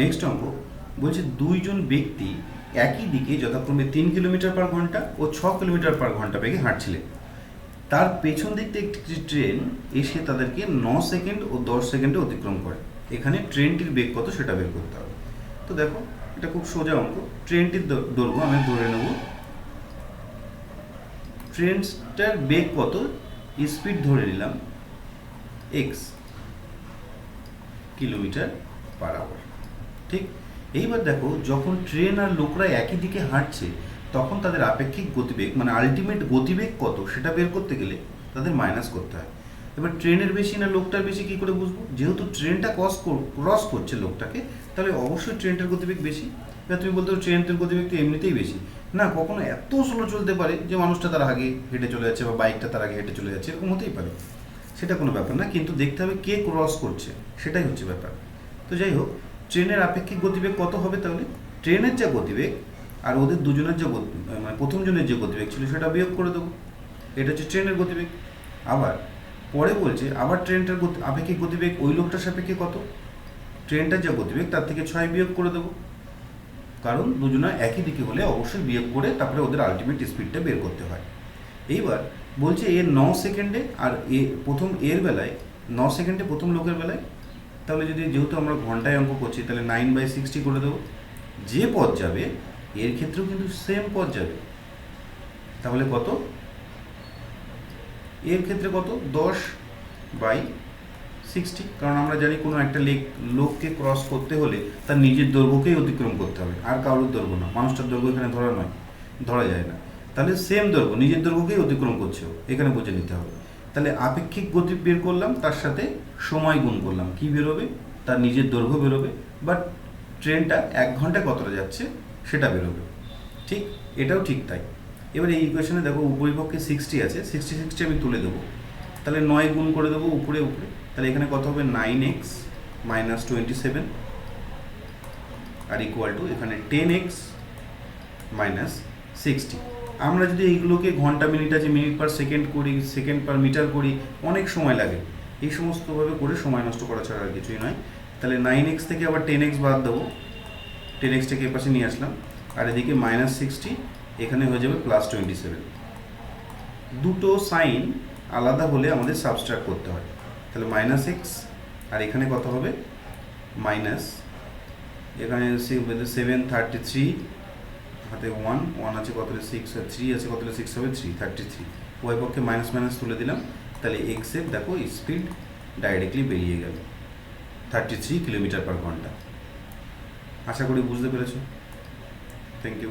Next অঙ্ক বলছে দুইজন ব্যক্তি একই দিকে যথাক্রমে তিন কিলোমিটার পার ঘণ্টা ও ছ কিলোমিটার পার ঘণ্টা বেগে হাঁটছিলেন। তার পেছন দিক থেকে একটি ট্রেন এসে তাদেরকে ন সেকেন্ড ও দশ সেকেন্ডে অতিক্রম করে। এখানে ট্রেনটির বেগ কত সেটা বের করতে হবে। তো দেখো, এটা খুব সোজা অঙ্ক। ট্রেনটির দৈর্ঘ্য আমি ধরে নেব। ট্রেনটার বেগ কত? স্পিড ধরে নিলাম। এক্স কিলোমিটার পার আওয়ার ঠিক? এইবার দেখো, যখন ট্রেন আর লোকরা একই দিকে হাঁটছে, তখন তাদের আপেক্ষিক গতিবেগ মানে আলটিমেট গতিবেগ কত, সেটা বের করতে গেলে তাদের মাইনাস করতে হয়। এবার ট্রেনের বেশি না লোকটার বেশি কি করে বুঝব? যেহেতু ট্রেনটা ক্রস ক্রস করছে লোকটাকে, তাহলে অবশ্যই ট্রেনটার গতিবেগ বেশি। এবার তুমি বলতে ট্রেনটার গতিবেগ তো এমনিতেই বেশি। না, কখনো এত স্লো চলতে পারে যে মানুষটা তার আগে হেঁটে চলে যাচ্ছে বা বাইকটা তার আগে হেঁটে চলে যাচ্ছে, এরকম হতেই পারে। সেটা কোনো ব্যাপার না, কিন্তু দেখতে হবে কে ক্রস করছে, সেটাই হচ্ছে ব্যাপার। তো যাই হোক ট্রেনের আপেক্ষিক গতিবেগ কত হবে তাহলে? ট্রেনের যা গতিবেগ আর ওদের দুজনের যে গতি মানে প্রথম জনের যে গতিবেগ ছিল সেটা বিয়োগ করে দেবো। এটা হচ্ছে ট্রেনের গতিবেগ। আবার পরে বলছে, আবার ট্রেনটার গতি আপেক্ষিক গতিবেগ ওই লোকটার সাপেক্ষে কত? ট্রেনটার যা গতিবেগ তার থেকে ছয় বিয়োগ করে দেবো। কারণ দুজনা একই দিকে হলে অবশ্যই বিয়োগ করে তারপরে ওদের আলটিমেট স্পিডটা বের করতে হয়। এইবার বলছে এর ন সেকেন্ডে আর এ প্রথম এর বেলায় ন সেকেন্ডে প্রথম লোকের বেলায় তাহলে যদি যেহেতু আমরা ঘন্টায় অঙ্ক করছি, তাহলে নাইন বাই সিক্সটি করে দেবো। যে পথ যাবে, এর ক্ষেত্রেও কিন্তু সেম পথ যাবে। তাহলে কত? এর ক্ষেত্রে কত? দশ বাই সিক্সটি কারণ আমরা জানি কোনো একটা লেক, লোককে ক্রস করতে হলে তার নিজের দৈর্ঘ্যকেই অতিক্রম করতে হবে। আর কারোর দৈর্ঘ্য না। মানুষটার দৈর্ঘ্য এখানে ধরা নয়, ধরা যায় না। তাহলে সেম দৈর্ঘ্য, নিজের দৈর্ঘ্যকেই অতিক্রম করছে এখানে বুঝে নিতে হবে। তাহলে আপেক্ষিক গতি বের করলাম, তার সাথে সময় গুণ করলাম। কি বেরোবে? তার নিজের দৈর্ঘ্য বেরোবে বাট ট্রেনটা এক ঘন্টায় কতটা যাচ্ছে সেটা বেরোবে। ঠিক? এটাও ঠিক তাই। এবার এই ইকুয়েশনে দেখো উপরিপক্ষে সিক্সটি আছে সিক্সটি সিক্সটি আমি তুলে দেবো। তাহলে নয় গুণ করে দেবো উপরে উপরে। তাহলে এখানে কত হবে? Nine x minus twenty seven R equal to এখানে টেন এক্স মাইনাস সিক্সটি আমরা যদি এইগুলোকে ঘণ্টা মিনিট আছে, মিনিট পার সেকেন্ড করি সেকেন্ড পার মিটার করি, অনেক সময় লাগে। এই সমস্তভাবে করে সময় নষ্ট করা ছাড়া আর কিছুই নয়। তাহলে নাইন এক্স থেকে আবার টেন এক্স বাদ দেবো। টেন এক্সটাকে এপাশে নিয়ে আসলাম। আর এদিকে মাইনাস সিক্সটি এখানে হয়ে যাবে প্লাস টোয়েন্টি সেভেন দুটো সাইন আলাদা হলে আমাদের সাবস্ট্রাক্ট করতে হয়। তাহলে মাইনাস এক্স আর এখানে কত হবে? মাইনাস এখানে সেভেন থার্টি থ্রি হাতে ওয়ান ওয়ান আছে কতলে সিক্স থ্রি আছে কতলে সিক্স হবে? থ্রি থার্টি থ্রি ওই পক্ষে মাইনাস মাইনাস তুলে দিলাম। তাহলে এক্সের দেখো স্পিড ডাইরেক্টলি বেরিয়ে গেল। থার্টি থ্রি কিলোমিটার পার ঘণ্টা। আশা করি বুঝতে পেরেছ। Thank you